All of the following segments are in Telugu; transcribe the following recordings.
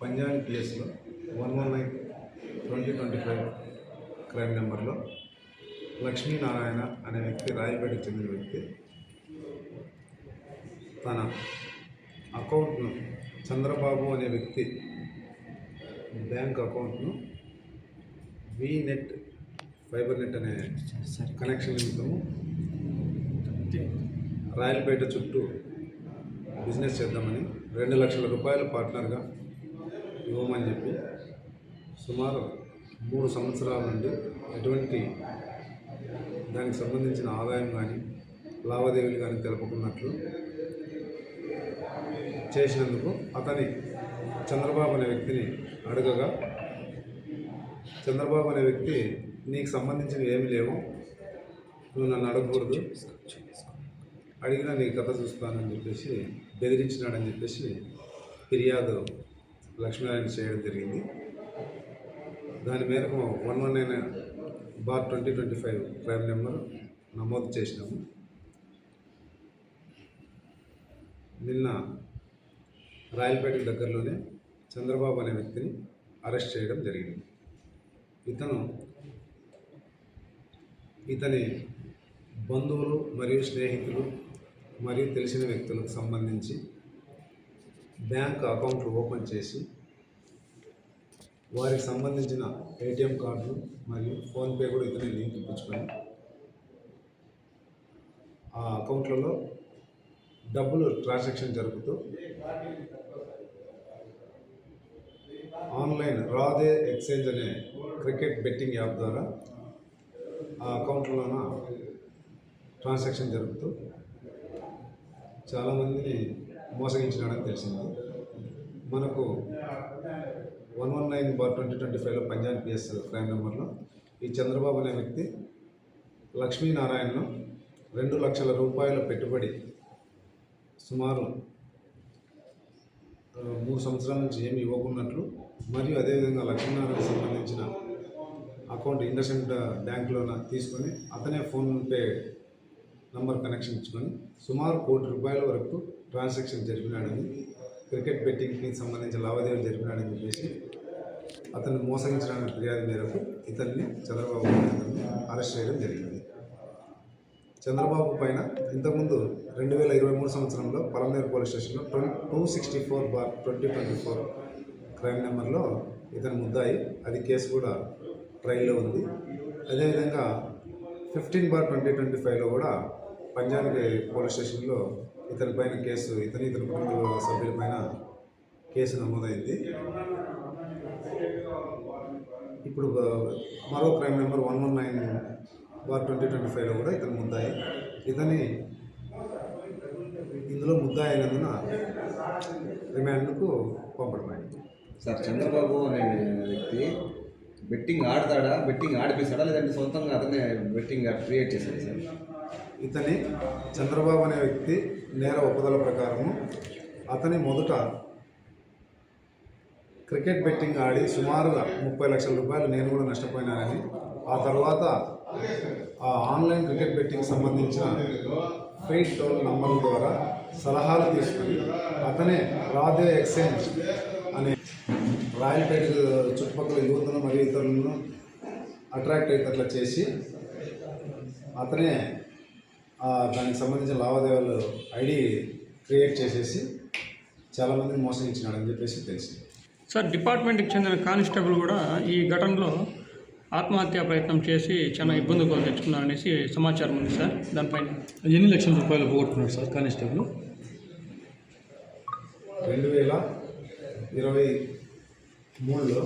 Punjab పిఎస్లో one one nine twenty twenty five crime నెంబర్లో లక్ష్మీనారాయణ అనే వ్యక్తి రాయపేటకు చెందిన వ్యక్తి తన అకౌంట్ను చంద్రబాబు అనే వ్యక్తి బ్యాంక్ అకౌంట్ను నెట్ ఫైబర్ నెట్ అనే కనెక్షన్ నిమిత్తము రాయలపేట చుట్టూ బిజినెస్ చేద్దామని రెండు లక్షల రూపాయలు పార్ట్నర్గా ఇవ్వమని చెప్పి సుమారు మూడు సంవత్సరాల నుండి ఎటువంటి దానికి సంబంధించిన ఆదాయం కానీ లావాదేవీలు కానీ తెలుపుకున్నట్లు చేసినందుకు అతని చంద్రబాబు అనే వ్యక్తిని అడగగా చంద్రబాబు అనే వ్యక్తి నీకు సంబంధించినవి ఏమి లేవు. నువ్వు నన్ను అడగకూడదు. అడిగినా నీ కథ చూస్తానని చెప్పేసి బెదిరించినాడని చెప్పేసి ఫిర్యాదు లక్ష్మీనారాయణ చేయడం జరిగింది. దాని మేరకు one one nine bar twenty twenty five crime number నమోదు చేసినాము. నిన్న రాయలపేట దగ్గరలోనే చంద్రబాబు అనే వ్యక్తిని అరెస్ట్ చేయడం జరిగింది. ఇతను ఇతని బంధువులు మరియు స్నేహితులు మరియు తెలిసిన వ్యక్తులకు సంబంధించి బ్యాంక్ అకౌంట్లు ఓపెన్ చేసి వారికి సంబంధించిన ఏటీఎం కార్డులు మరియు ఫోన్పే కూడా ఇతనే లింక్ ఇప్పించుకొని ఆ అకౌంట్లలో డబ్బులు ట్రాన్సాక్షన్ జరుపుతూ ఆన్లైన్ రాదే ఎక్స్చేంజ్ అనే క్రికెట్ బెట్టింగ్ యాప్ ద్వారా ఆ అకౌంట్లోన ట్రాన్సాక్షన్ జరుపుతూ చాలామందిని మోసగించినాడని తెలిసింది. మనకు one one nine bar twenty twenty ఫైవ్లో పంజాబ్ పిఎస్ క్రైమ్ నెంబర్లో ఈ చంద్రబాబు అనే వ్యక్తి లక్ష్మీనారాయణను రెండు లక్షల రూపాయల పెట్టుబడి సుమారు మూడు సంవత్సరాల నుంచి ఏమి ఇవ్వకున్నట్లు మరియు అదేవిధంగా లక్ష్మీనారాయణ సంబంధించిన అకౌంట్ ఇండస్ఇండ్ బ్యాంకులోన తీసుకొని అతనే ఫోన్పే నంబర్ కనెక్షన్ ఇచ్చుకొని సుమారు కోటి రూపాయల వరకు ట్రాన్సాక్షన్ జరిపినాడని క్రికెట్ బెట్టింగ్కి సంబంధించిన లావాదేవీలు జరిపినాడని చెప్పేసి అతన్ని మోసగించడానికి ఫిర్యాదు మేరకు ఇతన్ని చంద్రబాబు నాయుడు అరెస్ట్ చేయడం జరిగింది. చంద్రబాబు పైన ఇంతకుముందు రెండు వేల ఇరవై మూడు సంవత్సరంలో పలమనేరు పోలీస్ స్టేషన్లో twenty two sixty four bar twenty twenty four crime నెంబర్లో ఇతను ముద్దాయి. అది కేసు కూడా ట్రైల్లో ఉంది. అదేవిధంగా ఫిఫ్టీన్ బార్ ట్వంటీ ట్వంటీ ఫైవ్లో కూడా పంజాబీ పోలీస్ స్టేషన్లో ఇతని పైన కేసు ఇతని ఇతని కుటుంబ సభ్యుల పైన కేసు నమోదైంది. ఇప్పుడు మరో crime number one one nine bar twenty twenty ఫైవ్లో కూడా ఇతను ముద్దాయి. ఇతని ఇందులో ముద్దాయి అయినందున రిమాండ్కు పంపడమైంది. సార్ చంద్రబాబు అనే వ్యక్తి బెట్టింగ్ ఆడతాడా? బెట్టింగ్ ఆడిపిస్తాడా? లేదంటే సొంతంగా అతనే బెట్టింగ్ క్రియేట్ చేశాడు సార్? ఇతని చంద్రబాబు అనే వ్యక్తి నేర ఒప్పుదల ప్రకారము అతని మొదట క్రికెట్ బెట్టింగ్ ఆడి సుమారుగా ముప్పై లక్షల రూపాయలు నేను కూడా నష్టపోయినానని ఆ తర్వాత ఆ ఆన్లైన్ క్రికెట్ బెట్టింగ్ సంబంధించిన ఫెయిట్ టోల్ నంబర్ల ద్వారా సలహాలు తీసుకుని అతనే రాధే ఎక్స్చేంజ్ అనే రాయలపేట చుట్టుపక్కల యువతను మరియు ఇతరులను అట్రాక్ట్ అయ్యేటట్లా చేసి అతనే దానికి సంబంధించిన లావాదేవీలు ఐడి క్రియేట్ చేసేసి చాలామందిని మోసగించినాడని చెప్పేసి తెలిసింది. సార్ డిపార్ట్మెంట్కి చెందిన కానిస్టేబుల్ కూడా ఈ ఘటనలో ఆత్మహత్యా ప్రయత్నం చేసి చాలా ఇబ్బంది కొని తెచ్చుకున్నారనేసి సమాచారం ఉంది సార్. దానిపైన ఎన్ని లక్షల రూపాయలు పోగొట్టుకున్నాడు సార్ కానిస్టేబుల్? రెండు వేల ఇరవై మూడులో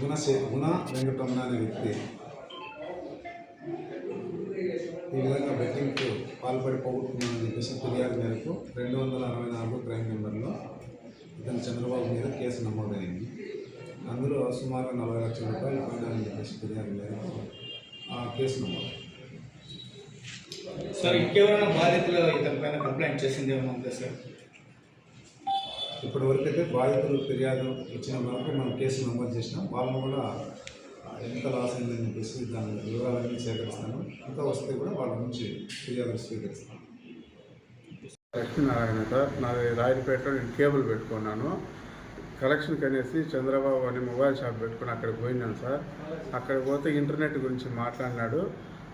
గుణసే గుణ వెంకటరమణ అనే వ్యక్తి ఈ విధంగా బెట్టింగ్కు పాల్పడి పోగొట్టుకున్నానని చెప్పేసి ఫిర్యాదు మేరకు రెండు వందల అరవై నాలుగు క్రైమ్ నెంబర్లో ఇతను చంద్రబాబు మీద కేసు నమోదైంది. అందులో సుమారు నలభై లక్షల రూపాయలు పోయినారని చెప్పేసి ఫిర్యాదు మేరకు ఆ కేసు నమోదు. సార్ ఇంకెవరైనా బాధితులు ఇతని పైన కంప్లైంట్ చేసింది ఏమైనా ఉందా సార్? ఇప్పటి వరకు అయితే బాధితులు ఫిర్యాదు ఇచ్చిన వరకు మనం కేసు నమోదు చేసినాం. వాళ్ళని కూడా ఎంత లాస్ అయిందని చెప్పేసి దాని వివరాలన్నీ సేకరిస్తాను. ఇంకా వస్తే కూడా వాళ్ళ నుంచి ఫిర్యాదులు స్వీకరిస్తాను. లక్ష్మీనారాయణ సార్ నాది రాయలపేటలో నేను కేబుల్ పెట్టుకున్నాను. కలెక్షన్కి అనేసి చంద్రబాబు అని మొబైల్ షాప్ పెట్టుకుని అక్కడికి పోయినాను సార్. అక్కడికి పోతే ఇంటర్నెట్ గురించి మాట్లాడినాడు.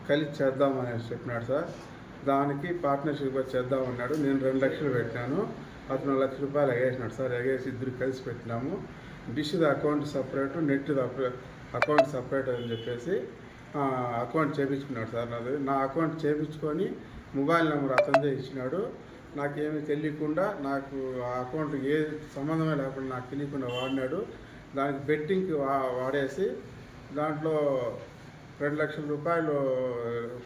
కలిసి చేద్దాం అనేసి చెప్పినాడు సార్. దానికి పార్ట్నర్షిప్ చేద్దాం అన్నాడు. నేను రెండు లక్షలు పెట్టినాను. అతను లక్ష రూపాయలు ఎగేసినాడు సార్. ఎగేసి ఇద్దరు కలిసి పెట్టినాము. డిష్ది account separate net account separate అని చెప్పేసి అకౌంట్ చేపించుకున్నాడు సార్ నాది. నా అకౌంట్ చేపించుకొని మొబైల్ నెంబర్ అతనిదే ఇచ్చినాడు. నాకేమీ తెలియకుండా నాకు ఆ అకౌంట్ ఏ సంబంధమే లేకుండా నాకు తెలియకుండా వాడినాడు. దానికి బెట్టింగ్కి వా వాడేసి దాంట్లో రెండు లక్షల రూపాయలు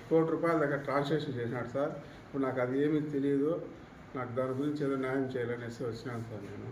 కోటి రూపాయల దగ్గర ట్రాన్సాక్షన్ చేసినాడు సార్. ఇప్పుడు నాకు అది ఏమీ తెలియదు నాకు దాని గురించి ఏదో న్యాయం చేయాలనేసి వచ్చినాను సార్ నేను.